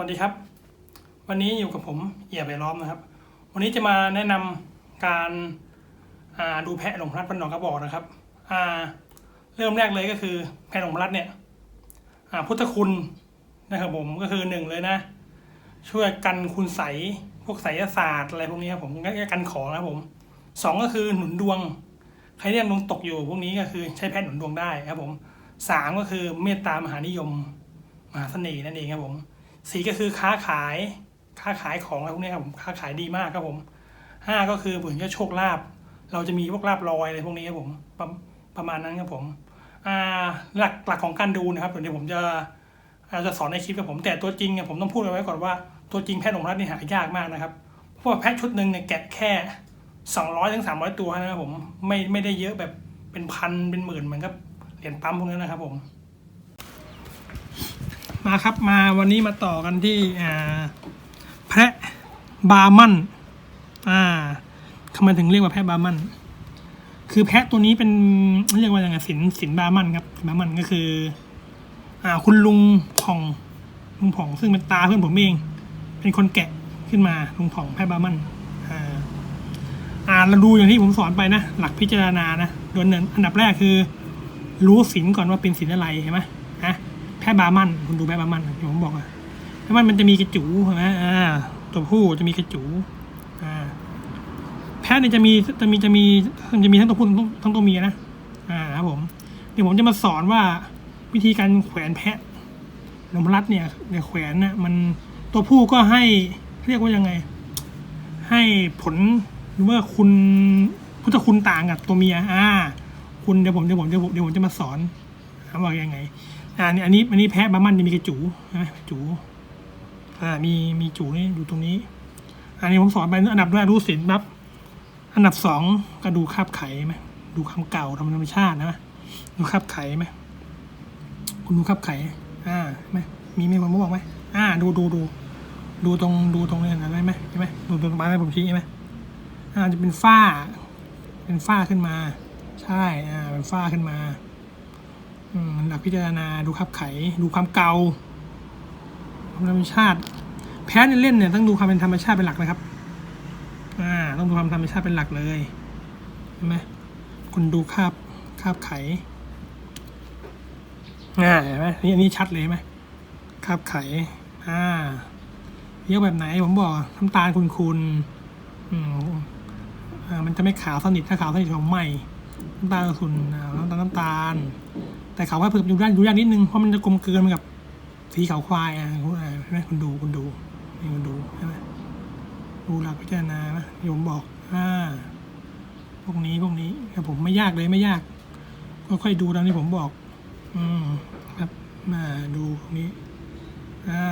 วัสดีครับ วันนี้อยู่กับผมเอี่ยไปล้อมนะครับ วันนี้จะมาแนะนำการาดูแพะหลงพลัดพันหนองกระบอกนะครับเริ่มแรกเลยก็คือแพะหลงพลัดเนี่ยพุทธคุณนะครับผมก็คือหนึ่งเลยนะ ช่วยกันคุณใสพวกไสยศาสตร์อะไรพวกนี้ครับผมก็กันของนะครับผมสองก็คือหนุนดวงใครที่ยังดวงตกอยู่พวกนี้ก็คือใช้แพทย์หนุนดวงได้ครับผมสามก็คือเมตตามหานิยมมหาเสน่ห์นั่นเองครับผม สี่ก็คือค้าขายค้าขายของอะไรพวกนี้ครับผมค้าขายดีมากครับผมห้าก็คือเหมือนกับโชคลาภเราจะมีพวกลาบลอยอะไรพวกนี้ครับผมประประมาณนั้นครับผมอ่าหลักหลักของการดูนะครับเดี๋ยวผมจะอาจจะสอนในคลิปกับผมแต่ตัวจริงเนี่ยผมต้องพูดเอาไว้ก่อนว่าตัวจริงแพทย์หลงรัฐนี่หายากมากนะครับเพราะว่าแพทย์ชุดหนึ่งเนี่ยแกะแค่สองร้อยถึงสามร้อยตัวนะครับผมไม่ไม่ได้เยอะแบบเป็นพันเป็นหมื่นเหมือนกับเหรียญปั๊มพวกนั้นนะครับผม มาครับมาวันนี้มาต่อกันที่อ่าแพะบาร์มันอ่าทำไมถึงเรียกว่าแพะบาร์มัน คือแพะตัวนี้เป็นเรียกว่าอย่างไงสินสินบาร์มันครับสินบาร์มันก็คือ อ่า คุณลุงผ่องลุงผ่องซึ่งเป็นตาเพื่อนผมเอง เป็นคนแกะขึ้นมาลุงผ่องแพะบาร์มันอ่าอ่าเราดูอย่างที่ผมสอนไปนะ หลักพิจารณานะโดยหนึ่งอันดับแรกคือ รู้สินก่อนว่าเป็นสินอะไรเห็นไหม แพะบามัน คุณดูแพะบามันผมบอกอะแพะบามันมันจะมีกระจูเห็นไหมอ่าตัวผู้จะมีกระจูอ่าแพะเนี่ยจะมีจะมีจะมีจะมีทั้งตัวผู้ทั้งตัวเมียนะอ่าครับผมเดี๋ยวผมจะมาสอนว่าวิธีการแขวนแพะนมรัดเนี่ยเนี่ยแขวนน่ะมันตัวผู้ก็ให้เรียกว่ายังไง ให้ผลเมื่อคุณพุทธคุณต่างกับตัวเมียอ่า คุณเดี๋ยวผมเดี๋ยวผมเดี๋ยวผมเดี๋ยวผมจะมาสอนว่ายังไง อ่านี่อันนี้อันนี้แพะบามันจะมีกระจูใช่ไหมจูอ่ามีมีจูนี่อยู่ตรงนี้ อันนี้ผมสอนไปอันดับแรกรู้สินปั๊บอันดับสองก็ดูคาบไข่ไหมดูคำเก่าธรรมชาตินะดูคาบไข่ไหมคุณดูคาบไข่อ่าไหมมีไหมผมบอกไหมอ่า ดูดูดูดูตรงดูตรงนี้นะได้ไหมใช่ไหมดูตรงไม้ผมชี้ใช่ไหมอ่าจะเป็นฝ้า เป็นฝ้าขึ้นมา ใช่อ่าเป็นฝ้าขึ้นมาอืม หลักพิจารณาดูคับไข ดูความเก่าความธรรมชาติ แพ้ในเล่นเนี่ยต้องดูความเป็นธรรมชาติเป็นหลักนะครับอ่าต้องดูความธรรมชาติเป็นหลักเลยเห็นไหมคุณดูคาบคาบไขอ่าเห็นไหมนี่อันนี้ชัดเลยไหมคาบไขอ่าเยอะแบบไหนผมบอกน้ำตาลคุณๆอืมอ่ามันจะไม่ขาวสนิทถ้าขาวสนิทของใหม่ น้ำตาลขุ่นน้ำตาลน้ำตาล แต่ขาวว่าเพิ่มดูด้านดูยากนิดนึงเพราะมันจะกลมเกลืนมากับสีขาวควายอะคุณอ่าใช่ไหมคุณดูคุณดูนี่คุณดูใช่ไหมดูหลักพิจารณานะที่ผมบอกอ่าพวกนี้พวกนี้แต่ผมไม่ยากเลยไม่ยากค่อยๆดูตามที่ผมบอก อืมครับมาดูตรงนี้อ่า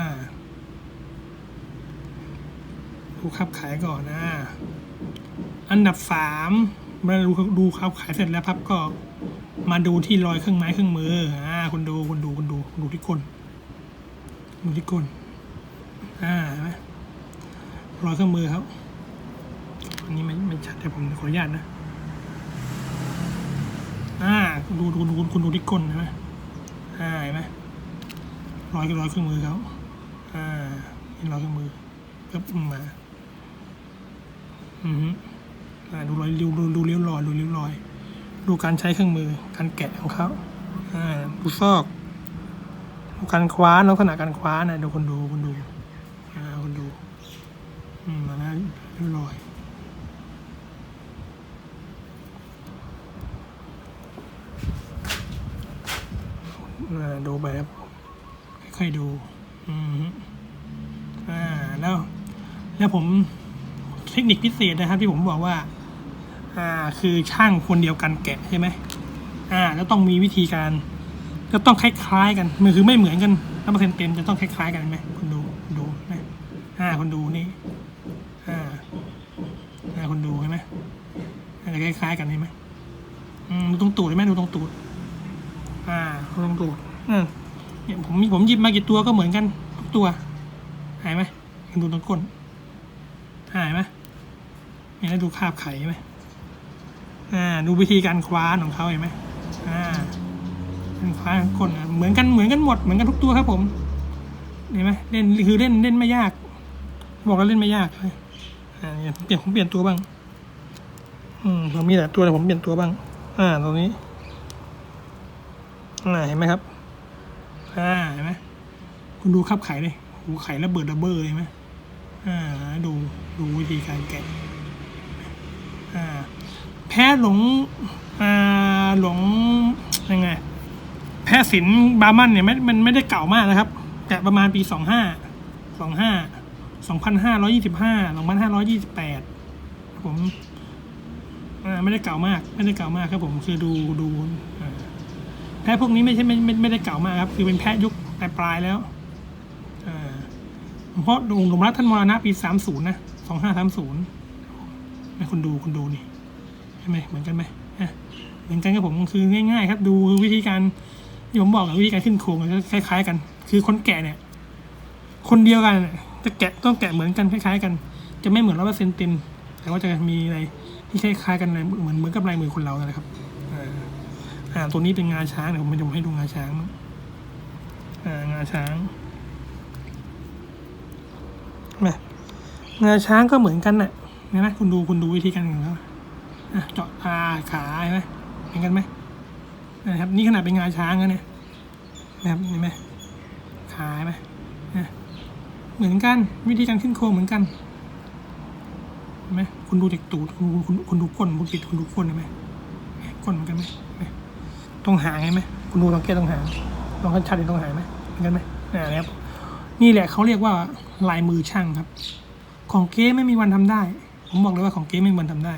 ดูคับขายก่อนนะอันดับสาม เมื่อดูดูคับขายเสร็จแล้วพับก็มาดูที่รอยเครื่องไม้เครื่องมืออ่าคุณดูคุณดูคุณดูดูที่ก้นดูที่ก้นอ่าเห็นไหมรอยเครื่องมือครับอันนี้ไม่ไม่ชัดแต่ผมขออนุญาตนะอ่าดูดูดูคุณดูที่ก้นเห็นไหมอ่าเห็นไหมรอยรอยเครื่องมือเขาอ่าเห็นรอยเครื่องมือก็มาอือฮึอ่า ดูรอยดูดูดูเลี้ยวรอยดูเลี้ยวรอย ดูการใช้เครื่องมือ การแกะของเขาดูซอกดูการคว้านลักษณะการคว้านนะดูคนดูคนดูคนดูอืมอันนั้นเลี้ยวรอยดูไปครับค่อยๆดูอืมอ่าแล้ว แล้วผมเทคนิคพิเศษนะครับที่ผมบอกว่า อ่าคือช่างคนเดียวกันแกะใช่ไหมอ่าแล้วต้องมีวิธีการก็ต้องคล้ายๆกันมันคือไม่เหมือนกันร้อยเปอร์เซ็นต์เต็มจะต้องคล้ายๆกันไหมคุณดูคุณดูนะอ่าคุณดูนี่อ่าอ่าคุณดูเห็นไหมอาจจะคล้ายๆกันเห็นไหมอืมดูตรงตูดเห็นไหมดูตรงตูดอ่าดูตรงตูดอืมเนี่ยผมผมหยิบมากี่ตัวก็เหมือนกันทุกตัวหายไหมดูตรงก้นหายไหมเนไหมดูคาบไข่ไหม อ่าดูวิธีการคว้านของเขาเห็นไหมอ่าการคว้านขนเหมือนกันเหมือนกันหมดเหมือนกันทุกตัวครับผมเห็นไหมเล่นคือเล่นเล่นไม่ยาก บอกแล้วเล่นไม่ยากอ่าเนี่ยเปลี่ยนผมเปลี่ยนตัวบ้าง อืมผมมีแต่ตัวแต่ผมเปลี่ยนตัวบ้าง อ่าตรงนี้อ่าเห็นไหมครับอ่าเห็นไหมคุณดูขับไข่เลยหูไข่ระเบิดระเบ้อเลยเห็นไหมอ่าดูดูวิธีการแกะอ่า พ้หลงอ่าหลงยังไงแพ้สินบามันเนี่ยไม่มันไม่ได้เก่ามากนะครับแกะประมาณปีสองห้าสองห้าสองพันห้าร้อยี่สิบห้าสองพันห้าร้อยี่สิบแปดผมอ่าไม่ได้เก่ามาก ไม่ได้เก่ามากครับผมคือดูดูแพ้พวกนี้ไม่ใช่ไม่ไม่ไม่ได้เก่ามากครับ คือเป็นแพ้ยุคปลายปลายแล้วอ่าเพราะองค์หลวงรัตท่านมรณะปีสามศูนย์นะสองห้าสามศูนย์ให้คุณดูคุณดูนี่ ช่ไหมเหมือนกันไหมเหมือนกันครับผมคือง่ายๆ ครับดูวิธีการที่ผมบอกวิธีการขึ้นโครงก็คล้าย ๆ กัน คือคนแกะเนี่ย คนเดียวกันจะแกะต้องแกะเหมือนกันคล้ายๆ กัน จะไม่เหมือนร้อยเปอร์เซ็นต์เต็มแต่ว่าจะมีอะไรที่คล้ายๆกันเลยเหมือนเหมือนกับลายมือคนเรานะครับอ่าตัวนี้เป็นงาช้างเดี๋ยวผมจะให้ดูงาช้างอ่างาช้างเห็นไหมงาช้างก็เหมือนกันน่ะเห็นไหมคุณดูคุณดูวิธีการของเขา อะเจาะอาขาเห็นไหมเหมือนกันไหมนะครับนี่ขนาดเป็นงาช้างนะเนี่ยนะครับเห็นไหมขาไหมนะเหมือนกันวิธีการขึ้นโครงเหมือนกันเห็นไหมคุณดูจากตูดคุณคุณคุณดูก้นคุณติดคุณดูก้นเห็นไหมก้นเหมือนกันไหมตรงหางเห็นไหมคุณดูสังเกตตรงหางลองชัดๆดูตรงหางไหมเหมือนกันไหมนะครับนี่แหละเขาเรียกว่าลายมือช่างครับ ของเก๊ไม่มีวันทำได้ ผมบอกเลยว่าของเก๊ไม่มีวันทำได้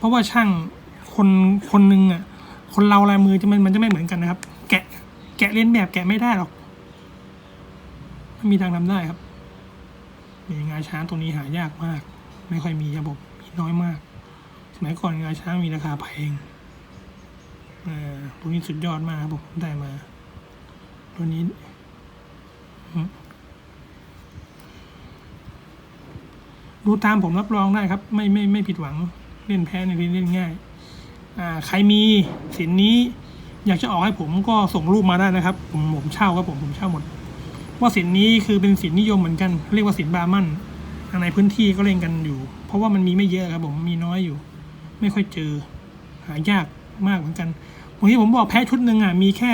เพราะว่าช่างคนคนหนึ่งอะ คนเราลายมือจะมันมันจะไม่เหมือนกันนะครับ แกะ แกะเลียนแบบแกะไม่ได้หรอกไม่มีทางทำได้ครับมีงาช้างตัวนี้หายากมาก ไม่ค่อยมีครับผมมีน้อยมาก สมัยก่อนงาช้างมีราคาแพงอ่าตัวนี้สุดยอดมากครับผมได้มา ตัวนี้ดูตามผมรับรองได้ครับ ไม่ไม่ไม่ผิดหวัง เล่นแพ้ในเล่นง่ายอ่าใครมีสินนี้อยากจะออกให้ผมก็ส่งรูปมาได้นะครับ ผมผมเช่าครับผมผมเช่าหมด ว่าสินนี้คือเป็นสินนิยมเหมือนกัน เรียกว่าสินบามั่นในพื้นที่ก็เล่นกันอยู่ เพราะว่ามันมีไม่เยอะครับผมมีน้อยอยู่ ไม่ค่อยเจอ หายากมากเหมือนกันบางทีผมบอกแพ้ชุดหนึ่งอะมีแค่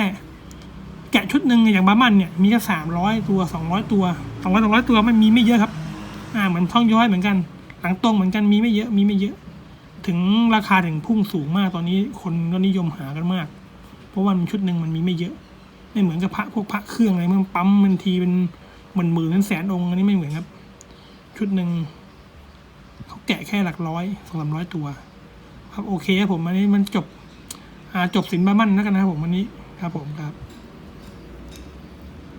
แกะชุดหนึ่งอย่างบามันเนี่ยมีแค่สามร้อยตัวสองร้อยตัวสองร้อยสองร้อยตัวมันมีไม่เยอะครับ อ่าเหมือนท่องย้อยเหมือนกัน หลังตรงเหมือนกันมีไม่เยอะมีไม่เยอะ ถึงราคาถึงพุ่งสูงมากตอนนี้คนก็นิยมหากันมาก เพราะว่ามันชุดหนึ่งมันมีไม่เยอะ ไม่เหมือนกับพระพวกพระเครื่องอะไรมันปั๊มมันทีเป็นหมื่นหมื่นแสนองค์อันนี้ไม่เหมือนครับ ชุดหนึ่งเขาแกะแค่หลักร้อยสองสามร้อยตัว ครับโอเคครับผมอันนี้มันจบอ่าจบสินบ้ามั่นแล้วกันนะครับผมวันนี้ครับผมครับ